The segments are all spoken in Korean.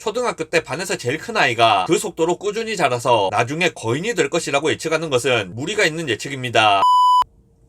초등학교 때 반에서 제일 큰 아이가 그 속도로 꾸준히 자라서 나중에 거인이 될 것이라고 예측하는 것은 무리가 있는 예측입니다.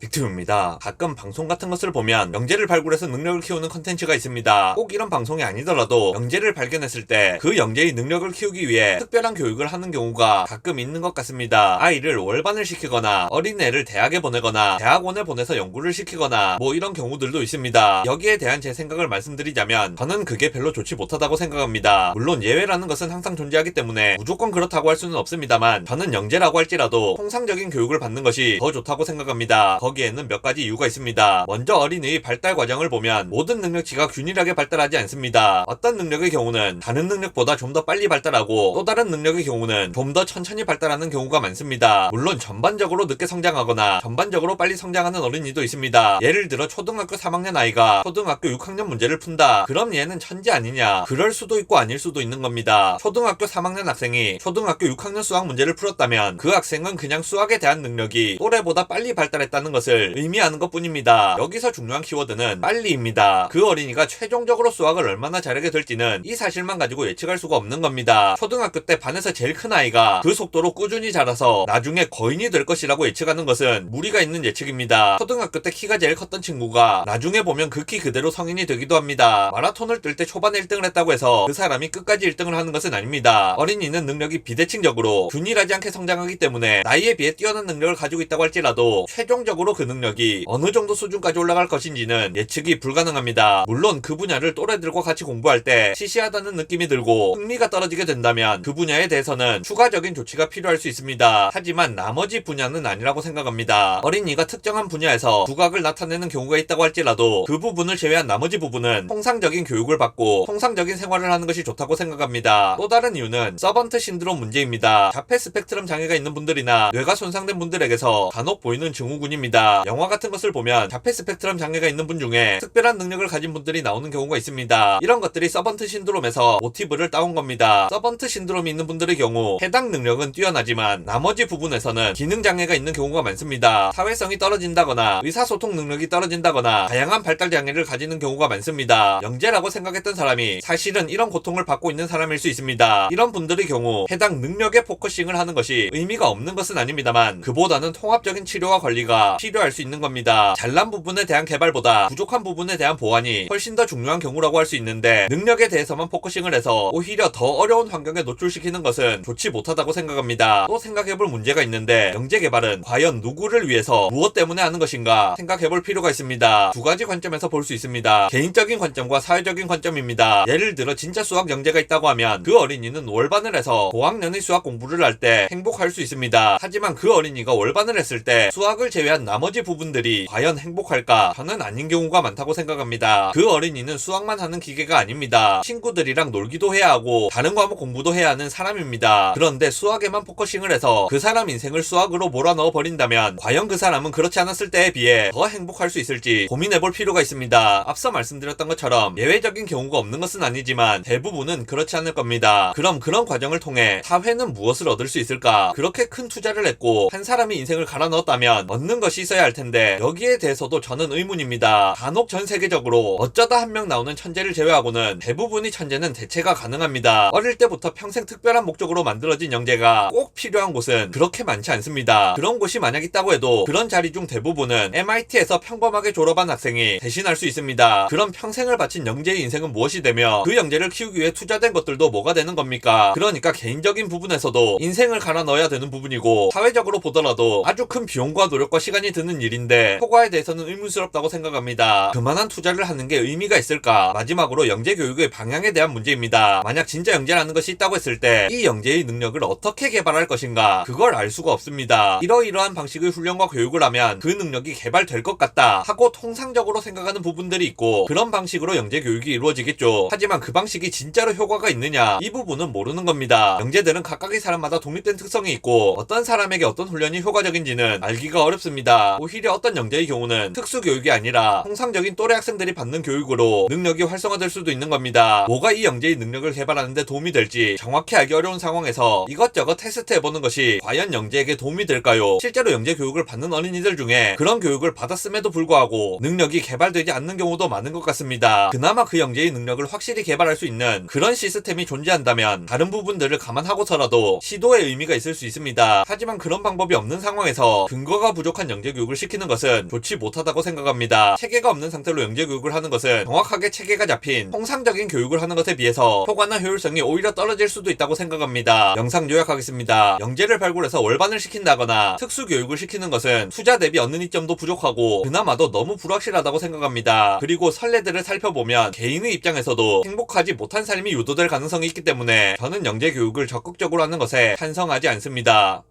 빅튜브입니다. 가끔 방송 같은 것을 보면 영재를 발굴해서 능력을 키우는 컨텐츠가 있습니다. 꼭 이런 방송이 아니더라도 영재를 발견했을 때 그 영재의 능력을 키우기 위해 특별한 교육을 하는 경우가 가끔 있는 것 같습니다. 아이를 월반을 시키거나 어린애를 대학에 보내거나 대학원에 보내서 연구를 시키거나 뭐 이런 경우들도 있습니다. 여기에 대한 제 생각을 말씀드리자면 저는 그게 별로 좋지 못하다고 생각합니다. 물론 예외라는 것은 항상 존재하기 때문에 무조건 그렇다고 할 수는 없습니다만 저는 영재라고 할지라도 통상적인 교육을 받는 것이 더 좋다고 생각합니다. 거기에는 몇 가지 이유가 있습니다. 먼저 어린이의 발달 과정을 보면 모든 능력치가 균일하게 발달하지 않습니다. 어떤 능력의 경우는 다른 능력보다 좀 더 빨리 발달하고 또 다른 능력의 경우는 좀 더 천천히 발달하는 경우가 많습니다. 물론 전반적으로 늦게 성장하거나 전반적으로 빨리 성장하는 어린이도 있습니다. 예를 들어 초등학교 3학년 아이가 초등학교 6학년 문제를 푼다. 그럼 얘는 천재 아니냐? 그럴 수도 있고 아닐 수도 있는 겁니다. 초등학교 3학년 학생이 초등학교 6학년 수학 문제를 풀었다면 그 학생은 그냥 수학에 대한 능력이 또래보다 빨리 발달했다는 것을 의미하는 것 뿐입니다. 여기서 중요한 키워드는 빨리입니다. 그 어린이가 최종적으로 수학을 얼마나 잘하게 될지는 이 사실만 가지고 예측할 수가 없는 겁니다. 초등학교 때 반에서 제일 큰 아이가 그 속도로 꾸준히 자라서 나중에 거인이 될 것이라고 예측하는 것은 무리가 있는 예측입니다. 초등학교 때 키가 제일 컸던 친구가 나중에 보면 그 키 그대로 성인이 되기도 합니다. 마라톤을 뛸 때 초반에 1등을 했다고 해서 그 사람이 끝까지 1등을 하는 것은 아닙니다. 어린이는 능력이 비대칭적으로 균일하지 않게 성장하기 때문에 나이에 비해 뛰어난 능력을 가지고 있다고 할지라도 최종적으로 그 능력이 어느 정도 수준까지 올라갈 것인지는 예측이 불가능합니다. 물론 그 분야를 또래들과 같이 공부할 때 시시하다는 느낌이 들고 흥미가 떨어지게 된다면 그 분야에 대해서는 추가적인 조치가 필요할 수 있습니다. 하지만 나머지 분야는 아니라고 생각합니다. 어린이가 특정한 분야에서 두각을 나타내는 경우가 있다고 할지라도 그 부분을 제외한 나머지 부분은 통상적인 교육을 받고 통상적인 생활을 하는 것이 좋다고 생각합니다. 또 다른 이유는 서번트 신드롬 문제입니다. 자폐 스펙트럼 장애가 있는 분들이나 뇌가 손상된 분들에게서 간혹 보이는 증후군입니다. 영화 같은 것을 보면 자폐 스펙트럼 장애가 있는 분 중에 특별한 능력을 가진 분들이 나오는 경우가 있습니다. 이런 것들이 서번트 신드롬에서 모티브를 따온 겁니다. 서번트 신드롬이 있는 분들의 경우 해당 능력은 뛰어나지만 나머지 부분에서는 기능 장애가 있는 경우가 많습니다. 사회성이 떨어진다거나 의사소통 능력이 떨어진다거나 다양한 발달 장애를 가지는 경우가 많습니다. 영재라고 생각했던 사람이 사실은 이런 고통을 받고 있는 사람일 수 있습니다. 이런 분들의 경우 해당 능력에 포커싱을 하는 것이 의미가 없는 것은 아닙니다만 그보다는 통합적인 치료와 관리가 필요할 수 있는 겁니다. 잘난 부분에 대한 개발보다 부족한 부분에 대한 보완이 훨씬 더 중요한 경우라고 할 수 있는데 능력에 대해서만 포커싱을 해서 오히려 더 어려운 환경에 노출시키는 것은 좋지 못하다고 생각합니다. 또 생각해볼 문제가 있는데 영재 개발은 과연 누구를 위해서 무엇 때문에 하는 것인가 생각해볼 필요가 있습니다. 두 가지 관점에서 볼 수 있습니다. 개인적인 관점과 사회적인 관점입니다. 예를 들어 진짜 수학 영재가 있다고 하면 그 어린이는 월반을 해서 고학년의 수학 공부를 할 때 행복할 수 있습니다. 하지만 그 어린이가 월반을 했을 때 수학을 제외한 나머지 부분들이 과연 행복할까? 저는 아닌 경우가 많다고 생각합니다. 그 어린이는 수학만 하는 기계가 아닙니다. 친구들이랑 놀기도 해야 하고 다른 과목 공부도 해야 하는 사람입니다. 그런데 수학에만 포커싱을 해서 그 사람 인생을 수학으로 몰아넣어 버린다면 과연 그 사람은 그렇지 않았을 때에 비해 더 행복할 수 있을지 고민해 볼 필요가 있습니다. 앞서 말씀드렸던 것처럼 예외적인 경우가 없는 것은 아니지만 대부분은 그렇지 않을 겁니다. 그럼 그런 과정을 통해 사회는 무엇을 얻을 수 있을까? 그렇게 큰 투자를 했고 한 사람이 인생을 갈아 넣었다면 얻는 것이 있어야 할 텐데 여기에 대해서도 저는 의문입니다. 간혹 전 세계적으로 어쩌다 한 명 나오는 천재를 제외하고는 대부분의 천재는 대체가 가능합니다. 어릴 때부터 평생 특별한 목적으로 만들어진 영재가 꼭 필요한 곳은 그렇게 많지 않습니다. 그런 곳이 만약 있다고 해도 그런 자리 중 대부분은 MIT에서 평범하게 졸업한 학생이 대신할 수 있습니다. 그럼 평생을 바친 영재의 인생은 무엇이 되며 그 영재를 키우기 위해 투자된 것들도 뭐가 되는 겁니까? 그러니까 개인적인 부분에서도 인생을 갈아 넣어야 되는 부분이고 사회적으로 보더라도 아주 큰 비용과 노력과 시간이 드는 일인데 효과에 대해서는 의문스럽다고 생각합니다. 그만한 투자를 하는 게 의미가 있을까? 마지막으로 영재 교육의 방향에 대한 문제입니다. 만약 진짜 영재라는 것이 있다고 했을 때 이 영재의 능력을 어떻게 개발할 것인가? 그걸 알 수가 없습니다. 이러이러한 방식의 훈련과 교육을 하면 그 능력이 개발될 것 같다 하고 통상적으로 생각하는 부분들이 있고 그런 방식으로 영재 교육이 이루어지겠죠. 하지만 그 방식이 진짜로 효과가 있느냐? 이 부분은 모르는 겁니다. 영재들은 각각의 사람마다 독립된 특성이 있고 어떤 사람에게 어떤 훈련이 효과적인지는 알기가 어렵습니다. 오히려 어떤 영재의 경우는 특수교육이 아니라 통상적인 또래 학생들이 받는 교육으로 능력이 활성화될 수도 있는 겁니다. 뭐가 이 영재의 능력을 개발하는데 도움이 될지 정확히 알기 어려운 상황에서 이것저것 테스트해보는 것이 과연 영재에게 도움이 될까요? 실제로 영재 교육을 받는 어린이들 중에 그런 교육을 받았음에도 불구하고 능력이 개발되지 않는 경우도 많은 것 같습니다. 그나마 그 영재의 능력을 확실히 개발할 수 있는 그런 시스템이 존재한다면 다른 부분들을 감안하고서라도 시도의 의미가 있을 수 있습니다. 하지만 그런 방법이 없는 상황에서 근거가 부족한 영재 교육을 시키는 것은 좋지 못하다고 생각합니다. 체계가 없는 상태로 영재 교육을 하는 것은 정확하게 체계가 잡힌 통상적인 교육을 하는 것에 비해서 효과나 효율성이 오히려 떨어질 수도 있다고 생각합니다. 영상 요약하겠습니다. 영재를 발굴해서 월반을 시킨다거나 특수 교육을 시키는 것은 투자 대비 얻는 이점도 부족하고 그나마도 너무 불확실하다고 생각합니다. 그리고 선례들을 살펴보면 개인의 입장에서도 행복하지 못한 삶이 유도될 가능성이 있기 때문에 저는 영재 교육을 적극적으로 하는 것에 찬성하지 않습니다.